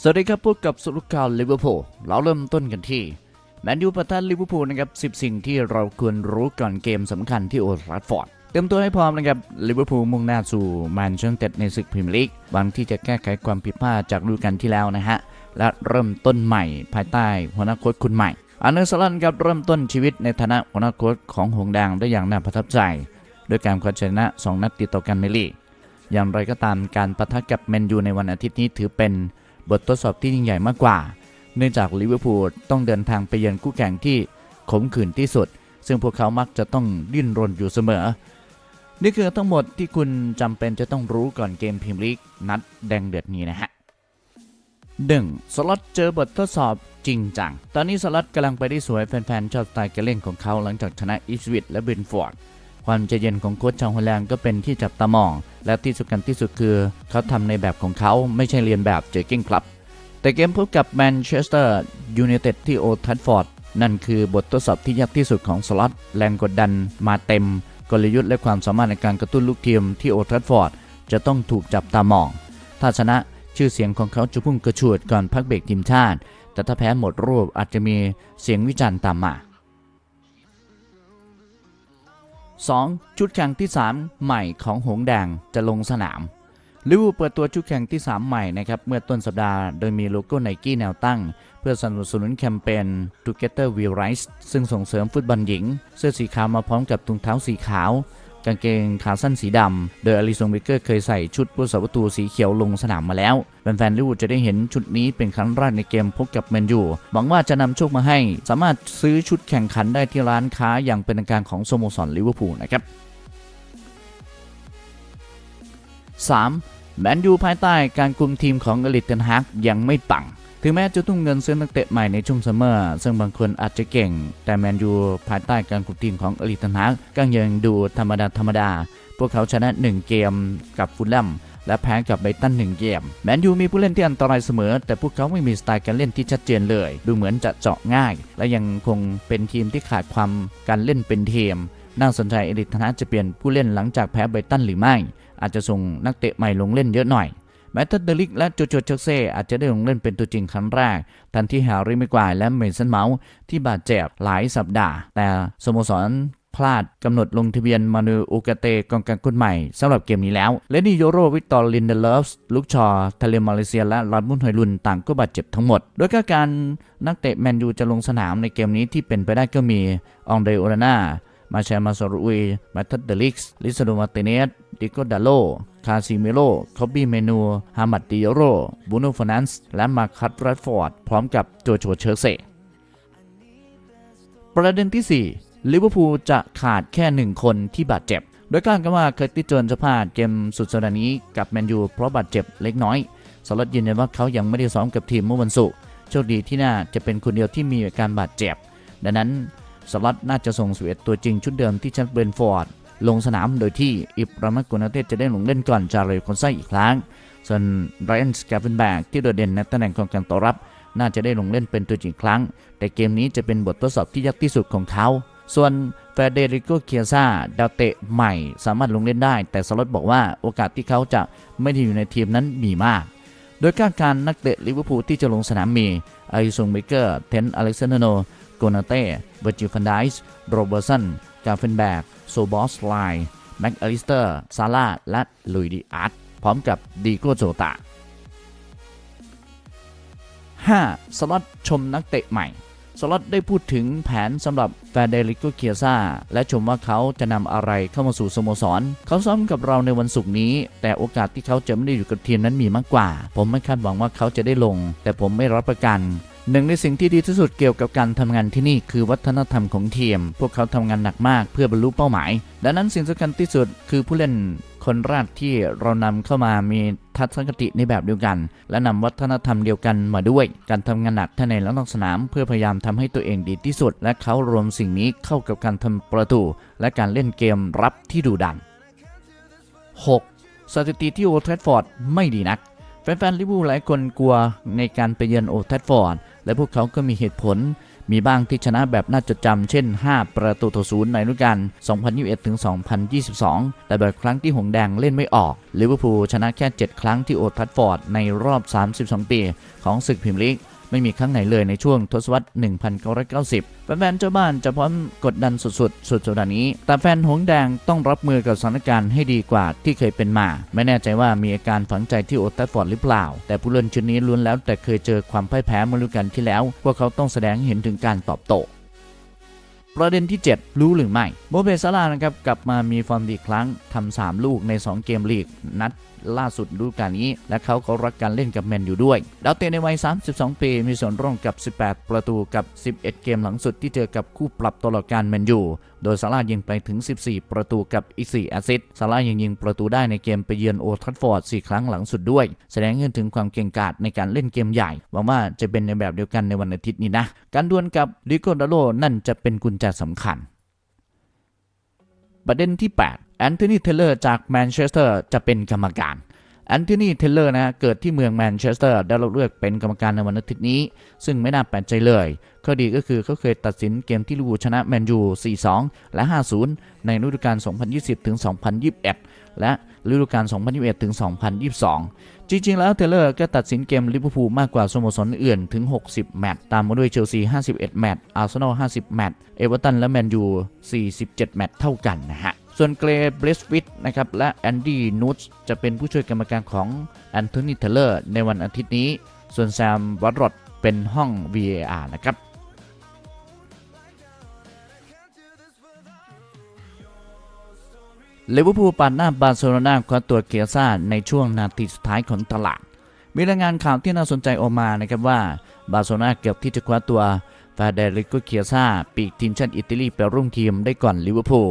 สวัสดีครับพบกับสุรุข่าวลิเวอร์พูลเราเริ่มต้นกันที่แมนยูปะทะลิเวอร์พูลนะครับ 10 สิ่งที่เราควรรู้ก่อนเกมสำคัญที่โอลด์ราฟฟอร์ดเตรียมตัวให้พร้อมนะครับลิเวอร์พูลมุ่งหน้าสู่แมนเชสเตอร์ในศึกพรีเมียร์ลีกหวังที่จะแก้ไขความผิดพลาดจากฤดูกาลที่แล้วนะฮะ และเริ่มต้นใหม่ภายใต้หัวหน้าโค้ชคนใหม่อันเนอร์สลันครับเริ่มต้นชีวิตในฐานะหัวหน้าโค้ชของหงส์แดงได้อย่างน่าประทับใจด้วยการคว้าชนะ 2 นัดติดต่อกันในลีกอย่างไรก็ตามการปะทะกับแมนยูในวันอาทิตย์นี้ถือเป็น บททดสอบที่ยิ่งใหญ่มากกว่า เนื่องจากลิเวอร์พูลต้องเดินทางไปเยือนคู่แข่งที่ขมขื่นที่สุด ซึ่งพวกเขามักจะต้องดิ้นรนอยู่เสมอ นี่คือทั้งหมดที่คุณจำเป็นจะต้องรู้ก่อนเกมพรีเมียร์ลีกนัดแดงเดือดนี้นะฮะ 1. สล็อตเจอบททดสอบจริงจัง ตอนนี้สล็อตกำลังไปได้สวยแฟนๆชอบสไตล์การเล่นของเขาหลังจากชนะอิสวิตและเบรนฟอร์ด ความใจเย็นของโค้ชชาวฮอลแลนด์ก็เป็นที่จับตามอง และที่สำคัญที่สุดคือ เขาทำในแบบของเขาไม่ใช่เรียนแบบเจอกิ้งครับ แต่เกมพบกับแมนเชสเตอร์ยูไนเต็ดที่โอทัฟฟอร์ดนั่นคือบททดสอบที่ยากที่สุดของสล็อตแรงกดดันมาเต็ม กลยุทธ์และความสามารถในการกระตุ้นลูกทีมที่โอทัฟฟอร์ดจะต้องถูกจับตามอง ถ้าชนะชื่อเสียงของเขาจะพุ่งกระฉูดก่อนพักเบรกทีมชาติ แต่ถ้าแพ้หมดรูปอาจจะมีเสียงวิจารณ์ตามมา 2. ชุดแข่งที่ 3 ใหม่ของหงส์แดงจะลงสนามลิเวอร์พูลเปิดตัวชุดแข่งที่ 3 ใหม่นะครับเมื่อต้นสัปดาห์โดยมีโลโก้ไนกี้แนวตั้ง เพื่อสนับสนุนแคมเปญ Together We Rise ซึ่งส่งเสริมฟุตบอลหญิง เสื้อสีขาวมาพร้อมกับถุงเท้าสีขาว กางเกงขาสั้นสีดำ โดยอลิซงเบเกอร์เคยใส่ชุดผู้สาประตูสีเขียวลงสนามมาแล้ว แฟนๆลิเวอร์จะได้เห็นชุดนี้เป็นครั้งแรกในเกมพบกับแมนยูหวังว่าจะนำโชคมาให้ สามารถซื้อชุดแข่งขันได้ที่ร้านค้าอย่างเป็นทางการของสโมสรลิเวอร์พูลนะครับ 3. แมนยูภายใต้การคุมทีมของอลิเทนฮักยังไม่ปัง ถึงแม้จะทุ่มเงินซื้อนักเตะใหม่ในช่วงซัมเมอร์ ซึ่งบางคนอาจจะเก่ง แต่แมนยูภายใต้การคุมทีมของอลิเทนฮักก็ยังดูธรรมดาธรรมดา พวกเขาชนะ 1 เกมกับฟูลแลมและแพ้กับไบตัน1เกม แมนยูมีผู้เล่นที่อันตรายเสมอ แต่พวกเขาไม่มีสไตล์การเล่นที่ชัดเจนเลย ดูเหมือนจะเจาะง่าย และยังคงเป็นทีมที่ขาดความการเล่นเป็นทีม น่าสนใจเอริทธนะจะเปลี่ยนผู้เล่นหลังจากแพ้ไบตันหรือไม่ อาจจะส่งนักเตะใหม่ลงเล่นเยอะหน่อย แมตต์เดลิกและโจโจเชกเซ่อาจจะได้ลงเล่นเป็นตัวจริงครั้งแรก ทันที่แฮร์รี่ไม่กวายและเมสันเมาส์ที่บาดเจ็บหลายสัปดาห์ แต่สโมสรพลาดกำหนดลงทะเบียนมานูอุกาเตกองกลางคนใหม่สำหรับเกมนี้แล้วและนี่โยโรวิกตอร์ลินเดเลฟส์ลูกชอ ทะเลมาเลเซีย และรัดมุนหอยลุนต่างก็บาดเจ็บทั้งหมด โดยการนักเตะแมนยูจะลงสนามในเกมนี้ที่เป็นไปได้ก็มี อองเดโอรานามาแชมาซรุยมาทัดเดลิกส์ลิซาโดมาเตเนส ดิโกดาโล คาซิเมโลคอบบี้เมนู ฮามัดดิโอโรบูโนฟนันส์ และมาคัตแรดฟอร์ด พร้อมกับโจโฉเชอร์เซ ประเด็นที่ 4 ลิเวอร์พูลจะขาดแค่หนึ่งคนที่บาดเจ็บ โดยการกันว่าเคอร์ติสโจนจะพลาดเกมสุดสัปดาห์นี้กับแมนยูเพราะบาดเจ็บเล็กน้อยสลัดยืนยันว่าเขายังไม่ได้ซ้อมกับทีมเมื่อวันศุกร์ โชคดีที่น่าจะเป็นคนเดียวที่มีอาการบาดเจ็บ ดังนั้นสล็อตน่าจะส่งสเวตตัวจริงชุดเดิมที่ชันเบรนฟอร์ด ลงสนามโดยที่อิบรามาโกนาเตจะได้ลงเล่นก่อนจาเรลคอนไซอีกครั้ง ส่วนไรอันสกาเฟนแบกที่โดดเด่นในตำแหน่งของการต่อรับ น่าจะได้ลงเล่นเป็นตัวจริงครั้ง แต่เกมนี้จะเป็นบททดสอบที่ยากที่สุดของเขา ส่วนเฟเดริโกเคียซาดาวเตะใหม่สามารถลงเล่นได้ แต่สล็อตบอกว่าโอกาสที่เขาจะไม่ได้อยู่ในทีมนั้นมีมาก โดยการการนักเตะลิเวอร์พูลที่จะลงสนามมีไอซุงเบเกอร์เทนอเล็กซานโนโกนาเต้เบอร์จิฟันไดส์โรเบอร์สันกาเฟนแบก ซบอสไลน์แม็กอลิสเตอร์ซาร่าและลุยดิอาร์ตพร้อมกับดีโกโจตา 5. สล็อตชมนักเตะใหม่ สล็อตได้พูดถึงแผนสำหรับแฟเดริโกเคียซาและชมว่าเขาจะนำอะไรเข้ามาสู่สโมสร เขาซ้อมกับเราในวันศุกร์นี้ แต่โอกาสที่เขาจะไม่ได้อยู่กับทีมนั้นมีมากกว่า ผมไม่คาดหวังว่าเขาจะได้ลง แต่ผมไม่รับประกัน หนึ่งในสิ่งที่ดีที่สุดเกี่ยวกับการทำงานที่นี่คือวัฒนธรรมของทีม พวกเขาทำงานหนักมากเพื่อบรรลุเป้าหมาย ดังนั้นสิ่งสำคัญที่สุดคือผู้เล่นคนแรกที่เรานำเข้ามามีทัศนคติในแบบเดียวกัน และนำวัฒนธรรมเดียวกันมาด้วย การทำงานหนักทั้งในและนอกสนาม เพื่อพยายามทำให้ตัวเองดีที่สุด และเขารวมสิ่งนี้เข้ากับการทำประตู และการเล่นเกมรับที่ดุดัน 6. สถิติที่โอลด์แทรฟฟอร์ดไม่ดีนักแฟนๆลิเวอร์พูลหลายคนกลัวในการไปเยือนโอลด์แทรฟอร์ด และพวกเขาก็มีเหตุผล มีบ้างที่ชนะแบบน่าจดจำเช่น 5 ประตูต่อศูนย์ในฤดูกาล 2021-2022 แต่แบบครั้งที่หงแดงเล่นไม่ออกลิเวอร์พูลชนะแค่ 7 ครั้งที่โอทัตฟอร์ดในรอบ 32 ปี ของศึกพรีเมียร์ลีก ไม่มีครั้งไหนเลยในช่วงทศวรรษ 1990 แฟนๆเจ้าบ้านจะพร้อมกดดันสุดๆ สุดสัปดาห์นี้ แต่แฟนหงส์แดงต้องรับมือกับสถานการณ์ให้ดีกว่าที่เคยเป็นมา ไม่แน่ใจว่ามีอาการฝังใจที่โอลด์แทฟอร์ดหรือเปล่า แต่ผู้เล่นชุดนี้ล้วนแล้วแต่เคยเจอความพ่ายแพ้มื่อฤดูกาลที่แล้ว พวกเขาต้องแสดงเห็นถึงการตอบโต้ประเด็นที่ 7 รู้หรือไม่โมเบซาลานะครับ กลับมามีฟอร์มดีครั้งทำ3 ลูกใน 2 เกมลีก นัดล่าสุดฤดูกาลนี้ และเขาก็รักการเล่นกับแมนอยู่ด้วย ดาวเตะในวัย 32 ปี มีส่วนร่วมกับ 18 ประตูกับ 11 เกมหลังสุดที่เจอกับคู่ปรับตลอดการแมนยูโดยซาร่ายิงไปถึง 14 ประตูกับอีก 4 แอสซิสต์ซาร่ายังยิงประตูได้ในเกมไปเยือนโอทัฟฟอร์ด 4 ครั้งหลังสุดด้วย แสดงให้เห็นถึงความเก่งกาจในการเล่นเกมใหญ่ หวังว่าจะเป็นในแบบเดียวกันในวันอาทิตย์นี้นะ การดวลกับดิโกดาโลนั่นจะเป็นกุญแจสำคัญ ประเด็นที่ 8 แอนโทนีเทเลอร์จากแมนเชสเตอร์จะเป็นกรรมการแอนโทนีเทเลอร์นะฮะเกิดที่เมืองแมนเชสเตอร์ได้รับเลือกเป็นกรรมการในวันอาทิตย์นี้ ซึ่งไม่น่าแปลกใจเลยข้อดีก็คือเขาเคยตัดสินเกมที่ลิเวอร์พูลชนะแมนยู 4-2 และ 5-0 ในฤดูกาล 2020ถึง2021 และฤดูกาล 2021ถึง2022 จริงๆ แล้วเทเลอร์ก็ตัดสินเกมลิเวอร์พูลมากกว่าสโมสรอื่นถึง 60 แมตช์ตามมาด้วยเชลซี 51 แมตช์อาร์เซนอล 50 แมตช์เอเวอร์ตันและแมนยู 47 แมตช์เท่ากันนะฮะ ส่วนเกรย์เบรสวิทนะครับและแอนดี้นูตจะเป็นผู้ช่วยกรรมการของแอนโทนีเทเลอร์ในวันอาทิตย์นี้ ส่วนแซมวัตรอดเป็นห้อง VAR นะครับเลเวอร์พูลปาดหน้าบาร์เซโลนาคว้าตัวเกียซ่าในช่วงนาทีสุดท้ายของตลาด มีรายงานข่าวที่น่าสนใจออกมานะครับว่าบาร์เซโลนาเกือบที่จะคว้าตัว ฟาเดริโกเกียซ่าปีกทีมชาติอิตาลีไปร่วมทีมได้ก่อนลิเวอร์พูล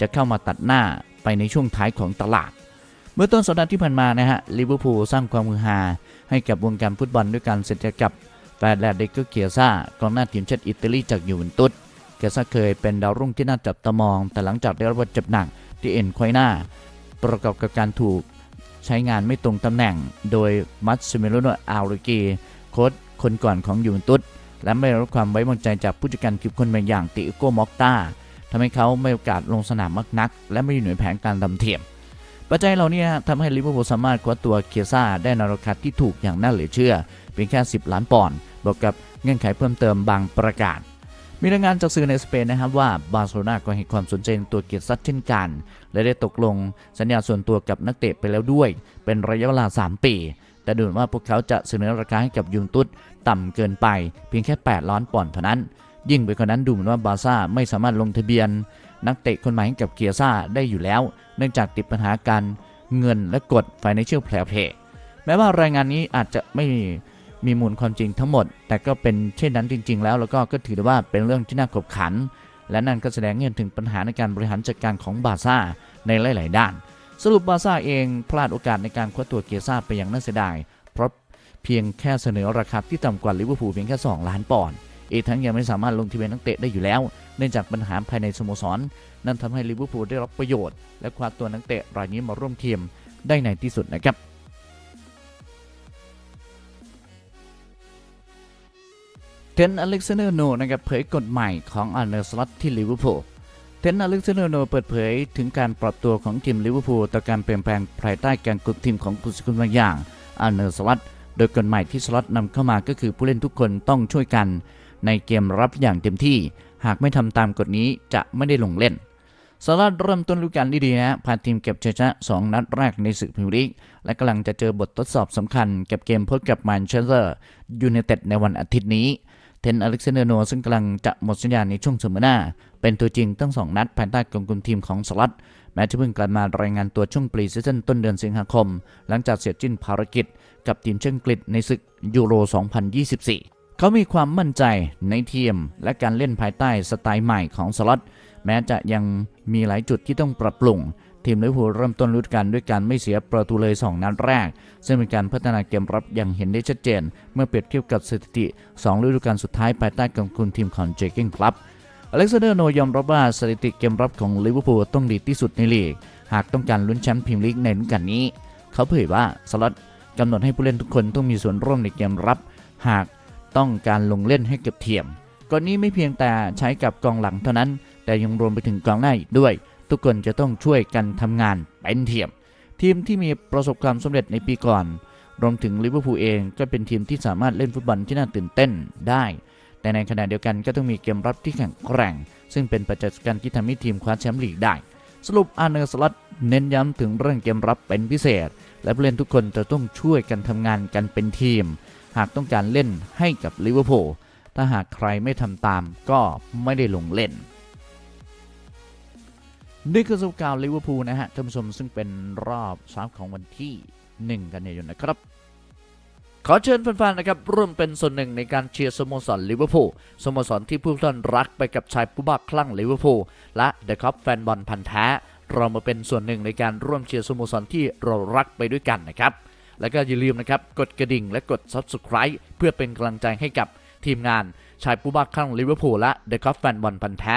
จะเข้ามาตัดหน้าไปในช่วงท้ายของตลาด เมื่อต้นสัปดาห์ที่ผ่านมานะฮะลิเวอร์พูลสร้างความมือฮาให้กับวงการฟุตบอลด้วยการเซ็นสัญญากับฟาเดริโกเกียซ่ากองหน้าทีมชาติอิตาลีจากยูเวนตุสเกียซ่าเคยเป็นดาวรุ่งที่น่าจับตามอง แต่หลังจากได้รับบาดเจ็บหนักที่เอ็นควายหน้า ประกอบกับการถูกใช้งานไม่ตรงตำแหน่ง โดยมัตซิเมโลโนอาริกีโค้ชคนก่อนของยูเวนตุส และไม่รับความไว้วางใจจากผู้จัดการทีมคนบางอย่างติโกมอกตาทำให้เขาไม่โอกาสลงสนามมากนัก และไม่อยู่ในแผนการดำเทียม ปัจจัยเหล่านี้ทำให้ลิเวอร์พูลสามารถคว้าตัวเคียซ่าได้ในราคาที่ถูกอย่างน่าเหลือเชื่อ เพียงแค่ 10 ล้านปอนด์บวกกับเงื่อนไขเพิ่มเติมบางประการมีรายงานจากสื่อในสเปนนะครับว่าบาร์เซโลนาก็ให้ความสนใจในตัวเกียรติซัดเช่นกัน และได้ตกลงสัญญาส่วนตัวกับนักเตะไปแล้วด้วย เป็นระยะเวลา 3 ปี แต่ดูเหมือนว่าพวกเขาจะเสนอราคาให้กับยูนตุสต่ำเกินไป เพียงแค่ 8 ล้านปอนด์เท่านั้น ยิ่งไปกว่านั้นดูเหมือนว่าบาร์ซ่าไม่สามารถลงทะเบียน นักเตะคนใหม่ให้กับเกียซ่าได้อยู่แล้ว เนื่องจากติดปัญหาการเงินและกฎ Financial Fair Play แม้ว่ารายงานนี้อาจจะไม่มีมูลความจริงทั้งหมด แต่ก็เป็นเช่นนั้นจริง ๆ แล้ว แล้วก็ก็ถือได้ว่าเป็นเรื่องที่น่าขบขัน และนั่นก็แสดงเห็นถึงปัญหาในการบริหารจัดการของบาร์ซ่าในหลาย ๆ ด้าน สรุปบาซ่าเองพลาดโอกาสในการคว้าตัวเกียซ่าไปอย่างน่าเสียดาย เพราะเพียงแค่เสนอราคาที่ต่ำกว่าลิเวอร์พูลเพียงแค่ 2 ล้านปอนด์อีกทั้งยังไม่สามารถลงทะเบียนนักเตะได้อยู่แล้ว เนื่องจากปัญหาภายในสโมสร นั่นทำให้ลิเวอร์พูลได้รับประโยชน์ และคว้าตัวนักเตะรายนี้มาร่วมทีมได้ในที่สุดนะครับเทนอเล็กซานเดอร์โนนะครับเผยกฎใหม่ของอันเดอร์สลอตที่ลิเวอร์พูล เทนอเล็กซานโนเปิดเผยถึงการปรับตัวของทีมลิเวอร์พูลต่อการเปลี่ยนแปลงภายใต้การกดทีมของกุศลบางอย่างอันเดอร์สล็อตโดยกฎใหม่ที่สล็อตนำเข้ามาก็คือผู้เล่นทุกคนต้องช่วยกัน ในเกมรับอย่างเต็มที่ หากไม่ทำตามกฎนี้จะไม่ได้ลงเล่นสลัดเริ่มต้นฤดูกาลดีๆนะพาทีมเก็บชัยชนะ 2 นัดแรกในศึกพรีเมียร์ลีก และกำลังจะเจอบททดสอบสำคัญกับเกมพบกับแมนเชสเตอร์ยูไนเต็ดในวันอาทิตย์นี้ เทนอเล็กซานเดอร์โนซึ่งกำลังจะหมดสัญญาในช่วงซัมเมอร์หน้า เป็นตัวจริงทั้ง2นัดภายใต้กองกลุ่มทีมของสลัดแม้จะเพิ่งกลับมารายงานตัวช่วงปรีซีซั่นต้นเดือนสิงหาคม หลังจากเสร็จสิ้นภารกิจ กับทีมเชาติงกฤษในศึกยูโร 2024 เขามีความมั่นใจในทีม และการเล่นภายใต้สไตล์ใหม่ของสล็อตแม้จะยังมีหลายจุดที่ต้องปรับปรุง ทีมลิเวอร์พูลเริ่มต้นฤดูกาลด้วยการไม่เสียประตูเลย 2 นัดแรก ซึ่งเป็นการพัฒนาเกมรับอย่างเห็นได้ชัดเจน เมื่อเปรียบเทียบกับสถิติ 2 ฤดูกาลสุดท้ายภายใต้กำกุลทีมของเจเก้งครับอเล็กซานเดอร์โนยอมรับว่าสถิติเกมรับของลิเวอร์พูลต้องดีที่สุดในลีก หากต้องการลุ้นแชมป์พรีเมียร์ลีกในฤดูกาลนี้ เขาเผยว่าสล็อตกำหนดให้ผู้เล่นทุกคนต้องมีส่วนร่วมในเกมรับ หากต้องการลงเล่นให้เก็บเทียมกฎนี้ไม่เพียงแต่ใช้กับกองหลังเท่านั้น แต่ยังรวมไปถึงกองหน้าอีกด้วย ทุกคนจะต้องช่วยกันทำงานเป็นทีม ทีมที่มีประสบความสำเร็จในปีก่อน รวมถึงลิเวอร์พูลเองก็เป็นทีมที่สามารถเล่นฟุตบอลที่น่าตื่นเต้นได้ แต่ในขณะเดียวกันก็ต้องมีเกมรับที่แข็งแกร่ง ซึ่งเป็นปัจจัยสำคัญที่ทำให้ทีมคว้าแชมป์ลีกได้ สรุปอาร์เนอร์สล็อตเน้นย้ำถึงเรื่องเกมรับเป็นพิเศษ และผู้เล่นทุกคนจะต้องช่วยกันทำงานกันเป็นทีม หากต้องการเล่นให้กับลิเวอร์พูลถ้าหากใครไม่ทำตามก็ไม่ได้ลงเล่น นี่คือสกาวลิเวอร์พูลนะฮะท่านผู้ชมซึ่งเป็นรอบเช้าของวันที่ 1 กันยายนนะครับ ขอเชิญแฟนๆนะครับร่วมเป็นส่วนหนึ่งในการเชียร์สโมสรลิเวอร์พูลสโมสรที่ผู้ท่านรักไปกับชายผู้บ้าคลั่งลิเวอร์พูลและเดอะคัพแฟนบอลพันธ์แท้เรามาเป็นส่วนหนึ่งในการร่วมเชียร์สโมสรที่เรารักไปด้วยกันนะครับ แล้วก็อย่าลืมนะครับกดกระดิ่งและกด Subscribe เพื่อเป็นกำลังใจให้กับทีมงานชายผู้บ้าคลั่งลิเวอร์พูลและเดอะคัพแฟนบอลพันธ์แท้